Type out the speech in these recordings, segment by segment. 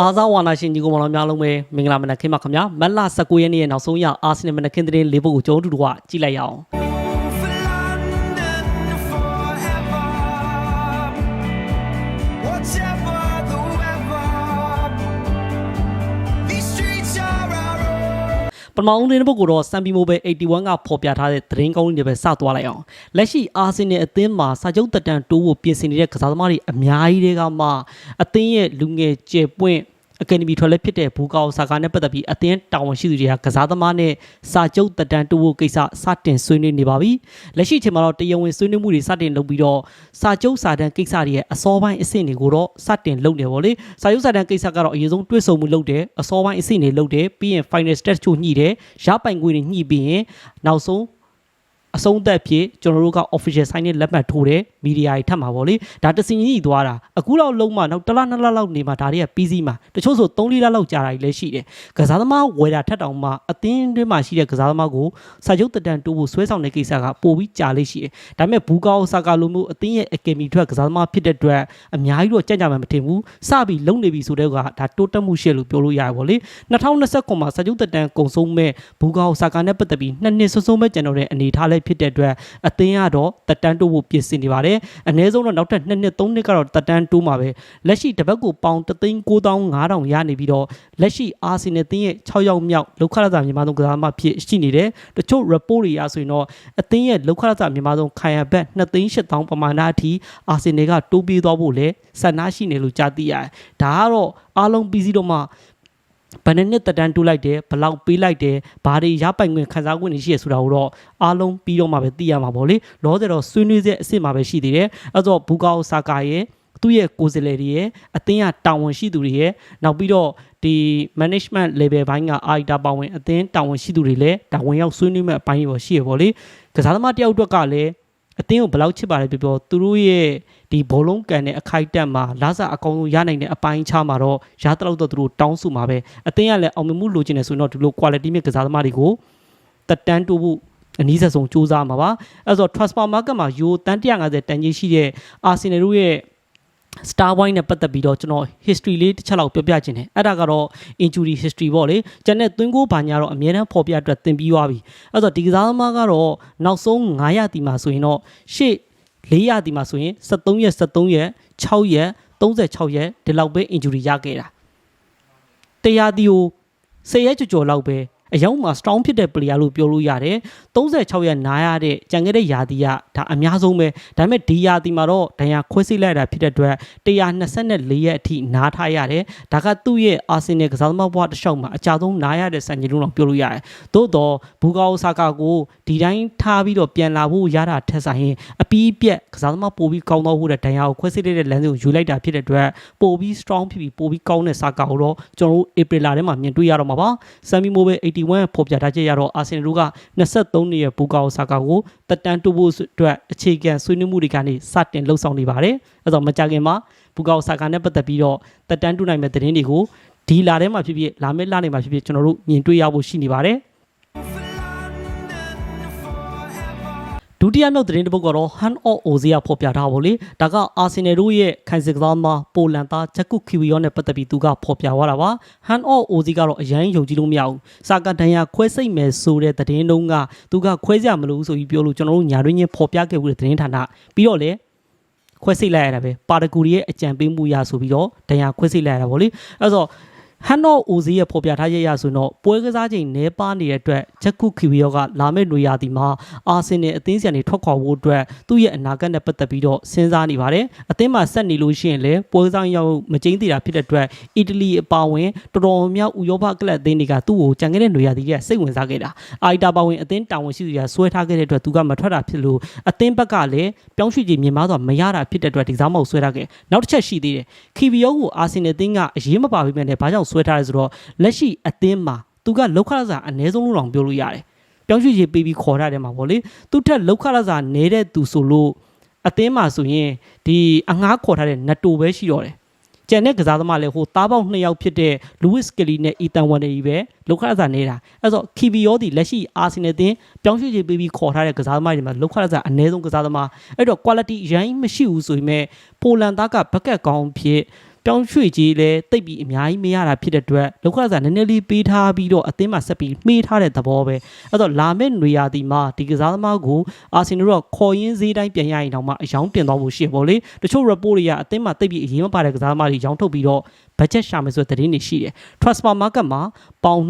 အားစားဝါနာရှင်ညီကောင်မောင်များလုံးပဲမင်္ဂလာမနက်ခင်းပါခင်ဗျာမက်လ19ရက်နေ့ရဲ့နောက်ဆုံးရအာဆင်နယ်မနက်ခင်းသတင်းလေးပုဒ်ကိုကျွန်တော်တို့တို့ကကြည့်လိုက်ရအောင် ပထမဦးသတင်းပုဒ်ကိုတော့စံပီမိုဘယ်81ကဖော်ပြထားတဲ့သတင်းကောင်းလေးတွေပဲစသွားလိုက်အောင်လက်ရှိအာဆင်နယ်အသင်းမှာစာချုပ်တက်တန်တိုးဖို့ပြင်ဆင်နေတဲ့ကစားသမားတွေအများကြီးတွေကမှအသင်းရဲ့လူငယ်ကျေပွင့် အကယ်ဒမီထွက်လက်ဖြစ်တဲ့ဘူကာအိုဆာကာနဲ့ပတ်သက်ပြီးအသင်းတာဝန်ရှိသူတွေကကစားသမားနဲ့စာချုပ်တက်တန်တိုးဖို့ကိစ္စစတင်ဆွေးနွေးနေပါပြီ။လက်ရှိအချိန်မှာတော့တရားဝင်ဆွေးနွေးမှုတွေစတင်လုပ်ပြီးတော့စာချုပ်စာတမ်းကိစ္စတွေရဲ့အစောပိုင်းအဆင့်တွေကိုတော့စတင်လုပ်နေပါလေ။စာချုပ်စာတမ်းကိစ္စကတော့အရင်ဆုံးတွဲဆုံမှုလုပ်တယ်အစောပိုင်းအဆင့်တွေလုပ်တယ်ပြီးရင် final stage ချို့ညှိတယ်ရပိုင်ခွင့်တွေညှိပြီးရင်နောက်ဆုံး အဆုံးသက်ဖြစ်ကျွန်တော်တို့က official sign နဲ့လက်မှတ်ထိုးတယ်မီဒီယာတွေထပ်မှာပေါ့လေဒါတစင်ကြီးသွားတာအခုတော့လုံးမနောက်တစ်လနှစ်လလောက်နေမှာဒါတွေကပြီးစီးမှာတချို့ဆို3လလောက်ကြာတာကြီးလည်းရှိတယ်ကစားသမားဝယ်တာထက်တောင်မှအသင်းတွင်းမှာရှိတဲ့ကစားသမားကိုစာချုပ်တက်တန်တိုးဖို့ဆွဲဆောင်တဲ့ကိစ္စကပိုပြီးကြာလေးရှိတယ်ဒါပေမဲ့ဘူကာအိုဆာကာလိုမျိုးအသင်းရဲ့အကယ်မီထွက်ကစားသမားဖြစ်တဲ့အတွက်အများကြီးတော့ကြံ့ကြံ့မှမထင်ဘူးစပြီးလုံနေပြီဆိုတဲ့ကဒါတိုးတက်မှုရှိလို့ပြောလို့ရတယ်ပေါ့လေ2029မှာစာချုပ်တက်တန်ကုံဆုံးမဲ့ဘူကာအိုဆာကာနဲ့ပတ်သက်ပြီးနှစ်နှစ်ဆွဆုံးမဲ့ကျန်တော့တဲ့အနေထားလေးဖြစ်တဲ့အတွက်အသင်းကတော့တက်တန်တိုးဖို့ပြင်ဆင်နေပါတယ်အနည်းဆုံးတော့နောက်ထပ်နှစ်နှစ်သုံးနှစ်ကတော့တက်တန်တိုးမှာပဲလက်ရှိတစ်ပတ်ကိုပေါင်3,9500ရနေပြီးတော့လက်ရှိအာဆင်နယ်တင်းရဲ့6ရောက်မြောက်လောက်ခရစာမြန်မာဆုံးကစားသမားဖြစ်ရှိနေတယ်တချို့ report တွေအရဆိုရင်တော့အသင်းရဲ့လောက်ခရစာမြန်မာဆုံးခိုင်ရဘက်2,800ပမာဏအထိအာဆင်နယ်ကတိုးပြေးသွားဖို့လဲဆန္ဒရှိနေလို့ကြားသိရတယ်ဒါကတော့အားလုံးပြီးစီးတော့မှ ဘယ်နှစ်နှစ်တက်တန်းတူးလိုက်တယ်ဘယ်လောက်ပေးလိုက်တယ်ဘာတွေရပိုင်ခွင့်ခံစားခွင့်တွေရှိရဆိုတာကိုတော့အားလုံးပြီးတော့မှပဲသိရမှာပေါ့လေလောဆယ်တော့ဆွေးနွေးစေအစ်စ်မှာပဲရှိသေးတယ်အဲ့တော့ဘူကာအိုဆာကာရဲ့သူ့ရဲ့ကိုယ်စားလှယ်တွေရဲ့အသင်းကတာဝန်ရှိသူတွေရဲ့နောက်ပြီးတော့ဒီ management level ဘိုင်းကအာတာပါဝင်အသင်းတာဝန်ရှိသူတွေလည်းတာဝန်ရောက်ဆွေးနွေးမဲ့အပိုင်းတွေပေါ့ရှိရပေါ့လေကစားသမားတယောက်အတွက်ကလည်းအသင်းကိုဘယ်လောက်ချစ်ပါတယ်ပြောပြောသူတို့ရဲ့ ဒီဘောလုံးကန်တဲ့အခိုက်အတန့်မှာလာစားအကောင်ဆုံးရနိုင်တဲ့အပိုင်းခြားမှာတော့ရသလောက်တော့သူတို့တောင်းဆိုမှာပဲအသင်းကလည်းအောင်မြင်မှုလိုချင်တယ်ဆိုရင်တော့ဒီလို quality မြင့်ကစားသမားတွေကိုတက်တန်းတိုးဖို့အနည်းဆက်ဆုံးစူးစမ်းမှာပါအဲဆိုတော့ transfer market မှာယူတန်150တန်ကြီးရှိတဲ့ Arsenal တို့ရဲ့ Star Wine နဲ့ပတ်သက်ပြီးတော့ကျွန်တော် history လေးတစ်ချက်လောက်ပြောပြခြင်းတယ်အဲ့ဒါကတော့ injury history ပေါ့လေကျန်တဲ့သွင်းကိုဘာညာတော့အများတန်းဖော်ပြအတွက်သင်ပြီးသွားပြီအဲ့ဆိုတော့ဒီကစားသမားကတော့နောက်ဆုံး900တီမှာဆိုရင်တော့ရှေ့ 400တီမှာဆိုရင်73ရက်73ရက်6ရက်36ရက်ဒီလောက်ပဲ injury ရခဲ့တာတရားတီကို10ရက်ကြော်ကြော်လောက်ပဲ အယောက်မှာ strong ဖြစ်တဲ့ player လို့ပြောလို့ရတယ်36ရက်နားရတဲ့ကြံခဲ့တဲ့ယာတီကဒါအများဆုံးပဲဒါပေမဲ့ဒီယာတီမှာတော့ဒဏ်ရာခွဲစိတ်လိုက်တာဖြစ်တဲ့အတွက်124ရက်အထိနားထားရတယ်ဒါကသူ့ရဲ့ Arsenal ကစားသမားဘဝတစ်လျှောက်မှာအကြဆုံးနားရတဲ့စံချိန်လုံးတော့ပြောလို့ရတယ်သို့တော့ဘူကာအိုဆာကာကိုဒီတိုင်းထားပြီးတော့ပြန်လာဖို့ရတာထက်ဆိုင်ရင်အပီးပြက်ကစားသမားပိုပြီးကောင်းတော့ဖို့တဲ့ဒဏ်ရာကိုခွဲစိတ်တဲ့လမ်းစဉ်ကိုယူလိုက်တာဖြစ်တဲ့အတွက်ပိုပြီး strong ဖြစ်ပြီးပိုပြီးကောင်းတဲ့ဆာကာကိုတော့ကျွန်တော်တို့ April လထဲမှာမြင်တွေ့ရတော့မှာပါဆမ်မီမိုပဲ80 G1 ဖော်ပြထားချက်ရတော့အာဆင်နယ်က23နှစ်ရဲ့ဘူကာအိုဆာကာကိုတက်တန်းတိုးဖို့အတွက်အခြေခံဆွေးနွေးမှုတွေကနေစတင်လှုပ်ဆောင်နေပါတယ်။အဲဆိုမကြခင်မှာဘူကာအိုဆာကာနဲ့ပတ်သက်ပြီးတော့တက်တန်းတူနိုင်မဲ့သတင်းတွေကိုဒီလာထဲမှာဖြစ်ဖြစ်လာမယ့်လနေမှာဖြစ်ဖြစ်ကျွန်တော်တို့မြင်တွေ့ရဖို့ရှိနေပါတယ်။ တိယမြောက်သတင်းတစ်ပုဒ်ကတော့ Hand of Ozia ဖော်ပြထားပါလေဒါကအာဆင်နယ်တို့ရဲ့ခိုင်စစ်ကစားမှာပိုလန်သားဂျက်ကုခီဝီယောနဲ့ပတ်သက်ပြီးသူကဖော်ပြသွားတာပါ Hand of Ozia ကတော့အရင်ယုံကြည်လို့မရဘူးစာကဒဏ်ရာခွဲစိတ်မယ်ဆိုတဲ့သတင်းတုံးကသူကခွဲစရာမလိုဘူးဆိုပြီးပြောလို့ကျွန်တော်တို့ညာတွင်းချင်းဖော်ပြခဲ့မှုတဲ့သတင်းဌာနပြီးတော့လေခွဲစိတ်လိုက်ရတာပဲပါတကူရီရဲ့အကြံပေးမှုရဆိုပြီးတော့ဒဏ်ရာခွဲစိတ်လိုက်ရတာဗောလေအဲ့တော့ ဟန်တော့အိုဇီရဲ့ဖော်ပြထားရရဆိုတော့ပွဲကစားချိန်နဲပါနေတဲ့အတွက်ဂျက်ကုခီဝီယောကလာမယ့်နေရာဒီမှာအာဆင်နယ်အသင်းစီကနေထွက်ခွာဖို့အတွက်သူ့ရဲ့အနာဂတ်နဲ့ပတ်သက်ပြီးတော့စဉ်းစားနေပါတယ်အသင်းမှာဆက်နေလို့ရှိရင်လည်းပွဲကစားရောက်မကျင်းသေးတာဖြစ်တဲ့အတွက်အီတလီအပါဝင်တော်တော်များများဥရောပကလပ်အသင်းတွေကသူ့ကိုကြံခဲ့တဲ့နေရာဒီကစိတ်ဝင်စားခဲ့တာအာီတာပါဝင်အသင်းတာဝန်ရှိသူတွေကဆွဲထားခဲ့တဲ့အတွက်သူကမထွက်တာဖြစ်လို့အသင်းဘက်ကလည်းပြောင်းရွှေ့ခြင်းမြင်မာစွာမရတာဖြစ်တဲ့အတွက်ဒီစားမောက်ဆွဲထားခဲ့နောက်တစ်ချက်ရှိသေးတယ်ခီဗီယိုကိုအာဆင်နယ်အသင်းကအရေးမပါဘဲနဲ့ဘာကြောင့်ဆွဲထားလဲဆိုတော့လက်ရှိအသင်းမှာသူကလောက်ခရစာအနည်းဆုံးလို့တောင်ပြောလို့ရတယ်ပြောင်းရွှေ့ခြင်းပေးပြီးခေါ်ထားတယ်မှာပေါ့လေသူထက်လောက်ခရစာနေတဲ့သူဆိုလို့အသင်းမှာဆိုရင်ဒီအငှားခေါ်ထားတဲ့နတ်တိုပဲရှိတော့တယ်ကျန်တဲ့ကစားသမားလည်းဟိုသားပေါက်နှစ်ယောက်ဖြစ်တဲ့လူးဝစ်ကလီနဲ့အီတန်ဝန်တွေကြီးပဲလောက်ခရစာနေတာအဲ့တော့ခီဗီယောဒီလက်ရှိအာဆင်နယ်အသင်းပြောင်းရွှေ့ခြင်းပေးပြီးခေါ်ထားတဲ့ကစားသမားတွေမှာလောက်ခရစာအနည်းဆုံးကစားသမားအဲ့တော့ quality အရင်မရှိဘူးဆိုပေမဲ့ပိုလန်သားကဘက်ကက်ကောင်းဖြစ် ပြောင်းရွှေ့ကြီးလဲတိတ်ပြီးအများကြီးမရတာဖြစ်တဲ့အတွက်လောက်ကစားနည်းနည်းလေးပေးထားပြီးတော့အသင်းမှာဆက်ပြီးမှီးထားတဲ့သဘောပဲအဲ့တော့လာမယ့်နေရာဒီမှာဒီကစားသမားကိုအာဆင်နယ်ကခေါ်ရင်းဈေးတိုင်းပြန်ရရင်တော့မှအယောင်းတင်သွားဖို့ရှိရပေါ့လေတချို့ report တွေကအသင်းမှာတိတ်ပြီးအရေးမပါတဲ့ကစားသမားတွေရောင်းထုတ်ပြီးတော့ budget ရှာမယ်ဆိုတဲ့သတင်းတွေရှိတယ် transfer market မှာပေါင်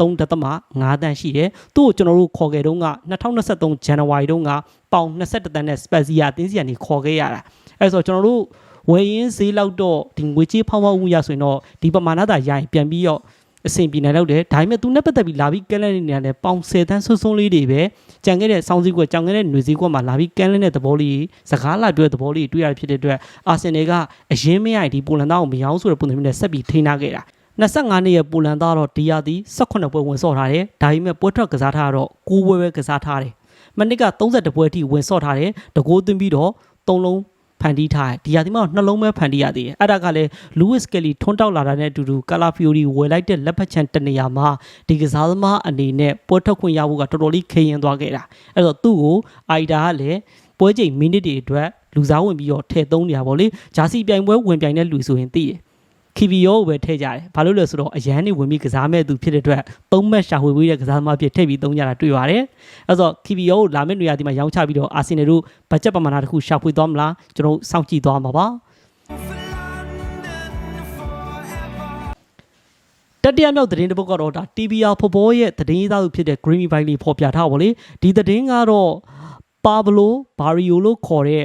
23.5တန်းရှိတယ်သူ့ကိုကျွန်တော်တို့ခေါ်ခဲ့တုန်းက2023 January တုန်းကပေါင်21တန်းနဲ့ Spezia အသင်းစီကနေခေါ်ခဲ့ရတာအဲဆိုတော့ကျွန်တော်တို့ ဝယ်ရင်းဈေးလောက်တော့ဒီငွေကြေးဖောင်းဖောင်းမှုရဆိုရင်တော့ဒီပမာဏသာရရင်ပြန်ပြီးတော့အဆင်ပြေနိုင်တော့တယ်ဒါပေမဲ့သူနဲ့ပတ်သက်ပြီးလာပြီးကဲလဲနေနေတယ်ပေါင်10တန်းဆွန်းဆွန်းလေးတွေပဲကြံခဲ့တဲ့စောင်းစည်းကွက်ကြံခဲ့တဲ့ຫນွေစည်းကွက်မှာလာပြီးကဲလဲတဲ့သဘောလေးစကားလာပြောတဲ့သဘောလေးတွေ့ရဖြစ်တဲ့အတွက်အာဆင်နယ်ကအရင်မရရင်ဒီပိုလန်သားကိုမရောဆိုတဲ့ပုံစံမျိုးနဲ့ဆက်ပြီးထိန်းထားခဲ့တာ25နှစ်ရဲ့ပိုလန်သားတော့ဒီယာတီ18ပွဲဝင်ဆော့ထားတယ်ဒါပေမဲ့ပွဲထွက်ကစားထားတော့9ပွဲပဲကစားထားတယ်မနစ်က32ပွဲအထိဝင်ဆော့ထားတယ်တကိုးသွင်းပြီးတော့3လုံး ဖန်တီးထားတယ်ဒီယာတီမှာနှလုံးပဲဖန်တီးရသေးတယ်အဲ့ဒါကလည်း Lewis Kelly ထွန်းတောက်လာတာနဲ့အတူတူ Cala Fiori ဝယ်လိုက်တဲ့လက်ဖက်ချန်တနေရာမှာဒီကစားသမားအနေနဲ့ပွဲထွက်ခွင့်ရဖို့ကတော်တော်လေးခရင်သွားခဲ့တာအဲ့တော့သူ့ကိုအိုက်တာကလည်းပွဲချိန်မိနစ်တွေအတွက်လူစားဝင်ပြီးတော့ထည့်သုံးနေရပါဗောလေဂျာစီပြိုင်ပွဲဝင်ပြိုင်တဲ့လူဆိုရင်သိတယ် ခီဗီယောကိုပဲထည့်ကြတယ်။ဘာလို့လဲဆိုတော့အရန်နေဝင်ပြီးကစားမဲ့သူဖြစ်တဲ့အတွက်သုံးမက်ရှာဝေဝေးတဲ့ကစားသမားဖြစ်ထည့်ပြီးသုံးကြတာတွေ့ရတယ်။အဲဆိုခီဗီယောကိုလာမယ့်နေရာဒီမှာရောင်းချပြီးတော့အာဆင်နယ်တို့ဘတ်ဂျက်ပမာဏတစ်ခုရှာဖွေသွားမလားကျွန်တော်တို့စောင့်ကြည့်သွားမှာပါ For London forever. ။တတိယမြောက်သတင်းတစ်ပုဒ်ကတော့ဒါ TBR ဖော်ပေါ်ရဲ့သတင်းရေးသားသူဖြစ်တဲ့ Grammy Bailey ဖော်ပြထားပါလေ။ဒီသတင်းကတော့ Pablo Barrio လို့ခေါ်တဲ့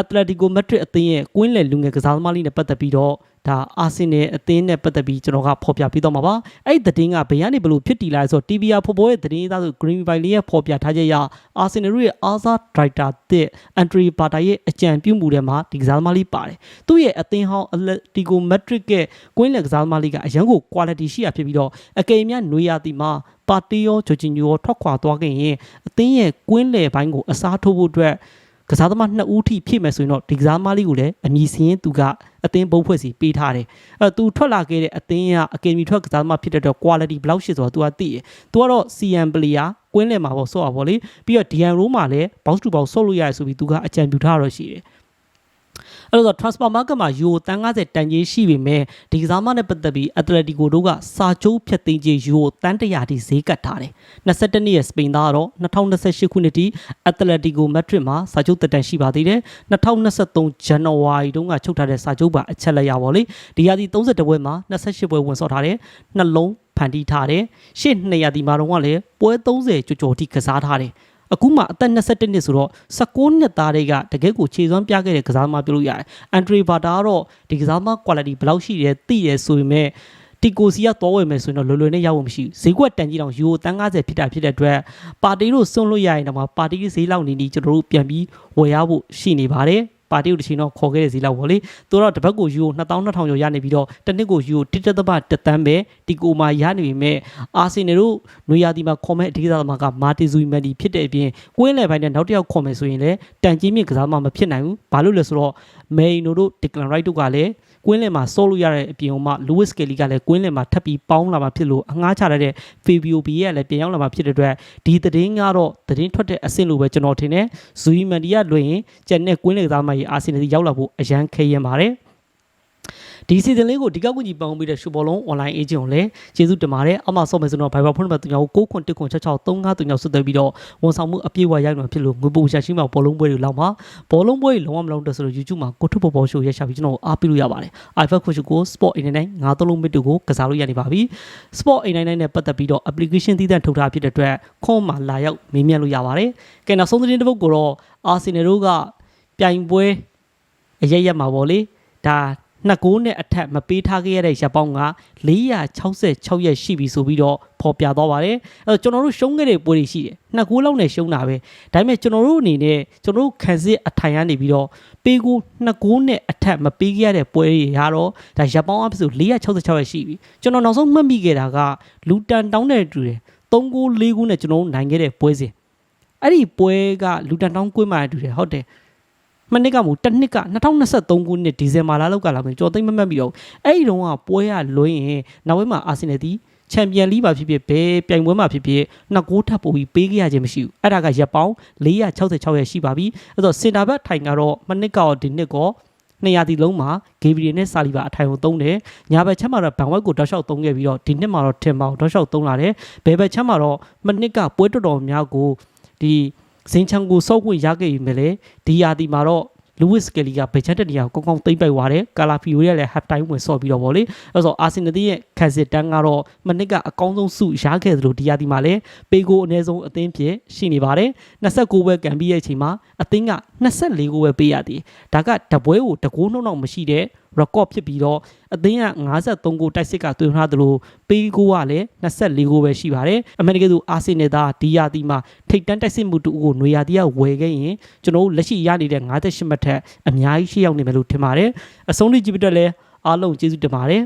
Atletico Madrid အသင်းရဲ့ကွင်းလယ်လူငယ်ကစားသမားလေးနဲ့ပတ်သက်ပြီးတော့ဒါအာဆင်နယ်အသင်းနဲ့ပတ်သက်ပြီးကျွန်တော်ကဖော်ပြပေးတော့မှာပါအဲ့ဒီသတင်းကဘယ်ကနေဘလို့ဖြစ်တည်လာလဲဆိုတော့ TBR ဖော်ပေါ်ရဲ့သတင်းရေးသားသူ Green Valley ရဲ့ဖော်ပြထားချက်အရအာဆင်နယ်ရဲ့အားစားဒရိုက်တာတစ်အန်ထရီပါတာရဲ့အကြံပြုမှုတွေမှာဒီကစားသမားလေးပါတယ်သူ့ရဲ့အသင်းဟောင်း Atletico Madrid ကကွင်းလယ်ကစားသမားလေးကအရန်ကို quality ရှိရဖြစ်ပြီးတော့အကယ်၍နွေရာသီမှာပါတီယောဂျိုဂျင်ညိုထွက်ခွာသွားခဲ့ရင်အသင်းရဲ့ကွင်းလယ်ပိုင်းကိုအစားထိုးဖို့အတွက် ကစားသမားနှစ်ဦးထိဖြစ်မယ်ဆိုရင်တော့ဒီကစားသမားလေးကိုလည်းအမည်စရင်သူကအသင်းဘုတ်ဖွဲ့စီပေးထားတယ်အဲသူထွက်လာခဲ့တဲ့အသင်းကအကယ်ဒမီထွက်ကစားသမားဖြစ်တဲ့အတွက် quality ဘယ်လောက်ရှိဆိုတော့ तू ကသိတယ် तू ကတော့ CM player ကွင်းလယ်မှာပေါ့ဆော့ရပါဗောလေပြီးတော့ DN row မှာလည်း box to box ဆော့လို့ရတယ်ဆိုပြီး तू ကအကြံပြုထားတော့ရှိတယ် အဲ့တော့ transfer market မှာ euro တန်90တန်ကြီးရှိပေမဲ့ဒီကစားမနဲ့ပတ်သက်ပြီး Atletico တို့ကစာချုပ်ဖြတ်သိမ်းခြင်း euro တန်100တိဈေးကတ်ထားတယ်22နှစ်ရဲ့စပိန်သားကတော့2028ခုနှစ်ထိ Atletico Madrid မှာစာချုပ်တက်တန်ရှိပါသေးတယ်2023 January တုန်းကချုပ်ထားတဲ့စာချုပ်ပါအချက်လက်ရပါလေဒီရာသီ32ပွဲမှာ28ပွဲဝင်ဆော့ထားတယ်နှလုံးဖန်တီးထားတယ်ရှေ့200ဒီမှာတော့ကလည်းပွဲ30ကျော်ကျော်ထိကစားထားတယ် အခုမှအသက်21နှစ်ဆိုတော့16နှစ်သားတွေကတကယ့်ကိုခြေစွမ်းပြခဲ့တဲ့ကစားသမားပြောလို့ရတယ်။အန်ဒရီဘာတာကတော့ဒီကစားသမား quality ဘယ်လောက်ရှိတယ်သိတယ်ဆိုပေမဲ့တီကိုစီကတော်ဝယ်မယ်ဆိုရင်တော့လွယ်လွယ်နဲ့ရဖို့မရှိဘူး။ဈေးကွက်တန်ကြီးတောင်ယူတန်း90ဖြစ်တာဖြစ်တဲ့အတွက်ပါတီတို့စွန့်လို့ရရင်တော့ပါတီဈေးလောက်နေနေကျွန်တော်တို့ပြန်ပြီးဝယ်ရဖို့ရှိနေပါတယ်။ ပါတီကိုတစ်ချိန်တော့ခေါ်ခဲ့တဲ့ဈေးလောက်ပေါ့လေသူတော့တစ်ပတ်ကိုယူကို2200ကျော်ရနေပြီးတော့တစ်နှစ်ကိုယူကိုတစ်သက်တတန်းပဲဒီကိုမှာရနေပြီမဲ့အာဆင်နယ်တို့နွေရာသီမှာခေါ်မဲ့အဓိကသမားကမာတီဇူမန်ဒီဖြစ်တဲ့အပြင်ကွင်းလယ်ပိုင်းနဲ့နောက်တစ်ယောက်ခေါ်မယ်ဆိုရင်လည်းတန်ကြီးမြင့်ကစားမှမဖြစ်နိုင်ဘူးဘာလို့လဲဆိုတော့မေင်နိုတို့ဒီကလန်ရိုက်တို့ကလည်းကွင်းလယ်မှာဆော့လို့ရတဲ့အပြင်မှာလူးဝစ်ကယ်လီကလည်းကွင်းလယ်မှာထပ်ပြီးပေါင်းလာမှာဖြစ်လို့အငှားချရတဲ့ဖေဘီယိုဘီရဲ့လည်းပြန်ရောက်လာမှာဖြစ်တဲ့အတွက်ဒီသတင်းကတော့သတင်းထွက်တဲ့အဆင့်လိုပဲကျွန်တော်ထင်တယ်ဇူယီမန်ဒီကလွှင့်ရင်ကျန်တဲ့ကွင်းလယ်ကစားမကြီးအာဆင်နယ်ရောက်လာဖို့အရန်ခဲရင်ပါတယ်ဒီစီဇန်လေးကိုဒီကောက်ကူကြီးပေါင်းပြီးတဲ့ရှူဘောလုံး online agent ကိုလည်းကျေးဇူးတင်ပါတယ်အမဆော့မယ်ဆိုတော့ Viber ဖုန်းနံပါတ်3ကို9ခွန်1ခွန်66 35 3ဆွတ်သွဲပြီးတော့ဝန်ဆောင်မှုအပြည့်အဝရိုက်မှာဖြစ်လို့ငွေပုံရှာရှိမှာဘောလုံးပွဲတွေလောက်မှာဘောလုံးပွဲတွေလုံးဝမလုံးတဲ့ဆိုတော့ YouTube မှာကိုထုဘောဘောရှိုးရက်ရှာပြီးကျွန်တော်အားပေးလို့ရပါတယ် iPhone ခွန်ကို Sport 89ငါးသုံးလုံးမစ်တို့ကိုကစားလို့ရနေပါပြီ Sport 89နဲ့ပတ်သက်ပြီးတော့ application သီးသန့်ထုတ်ထားဖြစ်တဲ့အတွက်ခွန်မှာလာရောက်မေးမြန်းလို့ရပါတယ်ကဲနောက်ဆုံးသတင်းတစ်ပုဒ်ကိုတော့ Arsenal တို့က ပြိုင်ပွဲအရရက်မှာပေါ့လေဒါနှစ်ကိုးနဲ့အထက်မပေးထားခဲ့ရတဲ့ရပ်ပေါင်းက466ရက်ရှိပြီဆိုပြီးတော့ဖော်ပြသွားပါတယ်အဲတော့ကျွန်တော်တို့ရှုံးခဲ့တဲ့ပွဲတွေရှိတယ်နှစ်ကိုးလောက်နဲ့ရှုံးတာပဲဒါပေမဲ့ကျွန်တော်တို့အနေနဲ့ကျွန်တော်တို့ခံစစ်အထိုင်ကနေပြီးတော့ပေးကိုနှစ်ကိုးနဲ့အထက်မပေးခဲ့ရတဲ့ပွဲတွေကတော့ဒါရပ်ပေါင်းအဖြစ်ဆို466ရက်ရှိပြီကျွန်တော်နောက်ဆုံးမှတ်မိခဲ့တာကလူတန်တောင်းတဲ့တူတယ်3ကိုး4ကိုးနဲ့ကျွန်တော်တို့နိုင်ခဲ့တဲ့ပွဲစဉ်အဲ့ဒီပွဲကလူတန်တောင်းကွင်းမှာတူတယ်ဟုတ်တယ် မနစ်ကမို့တစ်နှစ်က2023ခုနှစ်ဒီဇင်ဘာလလောက်ကလာမယ်ကြော်သိမ့်မမှတ်ပြီးတော့အဲ့ဒီတုန်းကပွဲရလွင်းရင်နောက်ဝဲမှာအာဆင်နယ်တီချန်ပီယံလိပါဖြစ်ဖြစ်ဘယ်ပြိုင်ပွဲမှာဖြစ်ဖြစ်နှစ်ကိုးထပ်ပို့ပြီးပေးခဲ့ရခြင်းမရှိဘူးအဲ့ဒါကရက်ပေါင်း466ရက်ရှိပါပြီအဲ့တော့စင်တာဘတ်ထိုင်ကတော့မနစ်ကောဒီနှစ်ကောနှစ်ရာသီလုံးမှာဂေဘရီနဲ့ဆာလီဘာအထိုင်ကိုသုံးတယ်ညာဘက်ချက်မှာတော့ဘန်ဝက်ကိုတောက်လျှောက်သုံးခဲ့ပြီးတော့ဒီနှစ်မှာတော့ထင်ပေါင်တောက်လျှောက်သုံးလာတယ်ဘယ်ဘက်ချက်မှာတော့မနစ်ကပွဲတော်တော်များကိုဒီ ဇင်ချန်ကိုစောက်ခွင့်ရခဲ့ပြီမဲ့လေဒီရာသီမှာတော့လူဝစ်ကယ်လီကဘယ်ချက်တဲ့နေရာကိုကောင်းကောင်းသိမ့်ပိုက်သွားတယ်ကာလာဖီယိုရဲ့လည်းဟတ်တိုင်းဝင်ဆော့ပြီးတော့ဗောလေအဲ့ဆိုအာဆင်နယ်ရဲ့ခံစစ်တန်းကတော့မနစ်ကအကောင်းဆုံးစုရခဲ့သလိုဒီရာသီမှာလည်းပေကိုအနည်းဆုံးအသင်းဖြစ်ရှိနေပါတယ်29ပွဲကန်ပြီးရဲ့အချိန်မှာအသင်းက24ဂိုးပဲပေးရသည်ဒါကတပွဲကိုတကိုးနှုတ်တော့မရှိတဲ့ record ဖြစ်ပြီးတော့အသင်းက53ဂိုးတိုက်စစ်ကသွင်းထားသလိုပေးဂိုးကလည်း24ဂိုးပဲရှိပါတယ်အမေရိကန်သူအာဆင်နယ်သားဒီယာတီမှာထိတ်တန်းတိုက်စစ်မှုတူကိုຫນွေယာတီကဝယ်ခဲ့ရင်ကျွန်တော်တို့လက်ရှိရနေတဲ့58မှတ်ထက်အများကြီးရှိရောက်နေမယ်လို့ထင်ပါတယ်အဆုံးထိကြည့်ပြတော့လဲအားလုံးကျေးဇူးတင်ပါတယ်